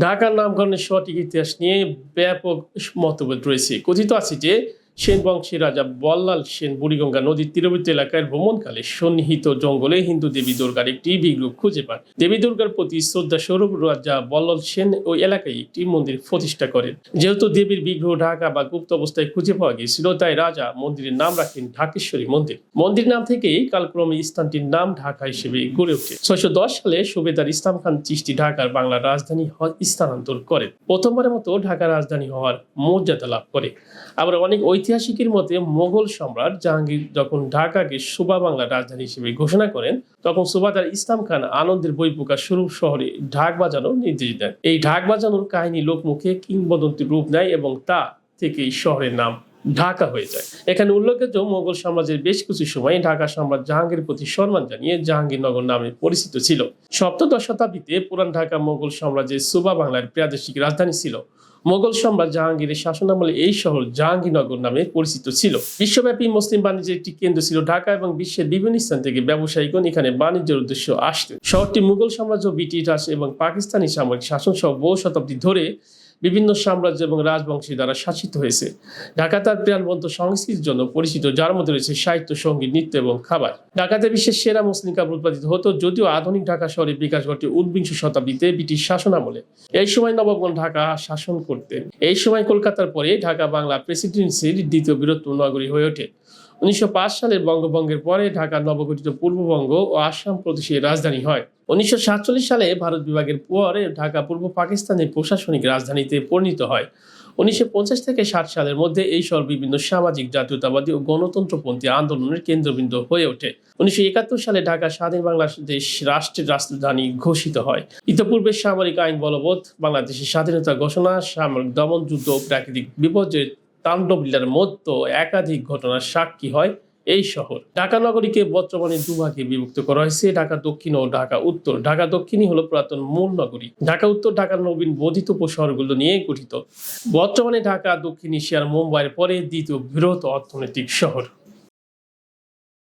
ঢাকার নামকরণের সঠিক ইতিহাস নিয়ে ব্যাপক মতভেদ রয়েছে। কথিত আছে যে সেন রাজা বল্লাল সেন বুড়িগঙ্গা নদীর তীরবর্তী এলাকায় ভ্রমণকালে সন্নিহিত জঙ্গলে হিন্দু দেবী দুর্গার একটি বিগ্রহ খুঁজে পান। দেবী দুর্গার প্রতি শ্রদ্ধা স্বরূপ রাজা বল্লাল সেন ওই এলাকায় একটি মন্দির প্রতিষ্ঠা করেন। যেহেতু দেবীর বিগ্রহ ঢাকা বা গুপ্ত অবস্থায় খুঁজে পাওয়া গিয়েছিল, তাই রাজা মন্দিরের নাম রাখেন ঢাকেশ্বরী মন্দির। মন্দির নাম থেকেই কালক্রমে স্থানটির নাম ঢাকা হিসেবে গড়ে ওঠে। ছয়শো দশ সালে সুবেদার ইসলাম খান চিস্তি ঢাকার বাংলার রাজধানী স্থানান্তর করেন। প্রথমবারের মতো ঢাকা রাজধানী হওয়ার মর্যাদা লাভ করে। আবার অনেক ঐতিহাসিকের মতে মোগল সম্রাট জাহাঙ্গীর যখন ঢাকাকে সুবা বাংলার রাজধানী হিসেবে ঘোষণা করেন, তখন সুবাদার ইসলাম খান আনন্দের বই প্রকাশ স্বরূপ শহরে ঢাক বাজানোর নির্দেশ দেন। এই ঢাক বাজানোর কাহিনী লোকমুখে কিংবদন্তি রূপ নেয় এবং তা থেকেই শহরের নাম ঢাকা হয়ে যায়। এখানে উল্লেখযোগ্য মোগল সাম্রাজ্যের বেশ কিছু সময় ঢাকা সম্রাট জাহাঙ্গীর প্রতি সম্মান জানিয়ে জাহাঙ্গীরনগর নামে পরিচিত ছিল। সপ্তদশ শতাব্দীতে পুরান ঢাকা মোগল সাম্রাজ্যের সুবা বাংলার প্রাদেশিক রাজধানী ছিল। মোগল সম্রাট জাহাঙ্গীরের শাসনামলে এই শহর জাহাঙ্গীরনগর নামে পরিচিত ছিল। বিশ্বব্যাপী মুসলিম বাণিজ্যের একটি কেন্দ্র ছিল ঢাকা এবং বিশ্বের বিভিন্ন স্থান থেকে ব্যবসায়ীগণ এখানে বাণিজ্যের উদ্দেশ্য আসতেন। শহরটি মুঘল সাম্রাজ্য, ব্রিটিশ রাজ এবং পাকিস্তানি সামরিক শাসন সহ বহু শতাব্দী ধরে বিভিন্ন সাম্রাজ্য এবং রাজবংশী দ্বারা শাসিত হয়েছে। ঢাকা তার প্রাণবন্ত সংস্কৃতির জন্য পরিচিত, যার মধ্যে রয়েছে সাহিত্য, সংগীত, নৃত্য এবং খাবার। ঢাকাতে বিশ্বের সেরা মুসলিম কাপড় উৎপাদিত হতো, যদিও আধুনিক ঢাকা শহরের বিকাশ ঘটে উনবিংশ শতাব্দীতে ব্রিটিশ শাসন আমলে এই সময় নবাবগণ ঢাকা শাসন করতেন। এই সময় কলকাতার পরে ঢাকা বাংলা প্রেসিডেন্সির দ্বিতীয় বৃহত্তম নগরী হয়ে ওঠে। উনিশশো সালের বঙ্গভঙ্গের পরে ঢাকা নবগঠিত পূর্ববঙ্গ ও আসাম প্রদেশের রাজধানী হয়। উনিশশো সালে ভারত বিভাগের পরে ঢাকা পূর্ব পাকিস্তানের প্রশাসনিক রাজধানীতে পরিণত হয়। উনিশশো থেকে ষাট সালের মধ্যে এই শহর বিভিন্ন সামাজিক, জাতীয়তাবাদী ও গণতন্ত্রপন্থী আন্দোলনের কেন্দ্রবিন্দু হয়ে ওঠে। উনিশশো একাত্তর সালে ঢাকা স্বাধীন বাংলাদেশ রাষ্ট্রের রাজধানী ঘোষিত হয়। ইতিপূর্বে সামরিক আইন বলবৎ বাংলাদেশের স্বাধীনতা ঘোষণা, সামরিক দমন যুদ্ধ ও প্রাকৃতিক বিপর্যয়ের তাণ্ডবলীলার মধ্যে একাধিক ঘটনার সাক্ষী হয় এই শহর। ঢাকা নগরীকে বর্তমানে দুভাগে বিভক্ত করা হয়েছে। ঢাকা দক্ষিণ ও ঢাকা উত্তর। ঢাকা দক্ষিণই হলো পুরাতন মূল নগরী। ঢাকা উত্তর ঢাকার নবীন বর্ধিত উপশহরগুলো নিয়ে গঠিত। বর্তমানে ঢাকা দক্ষিণ এশিয়ার মুম্বাইয়ের পরে দ্বিতীয় বৃহৎ অর্থনৈতিক শহর।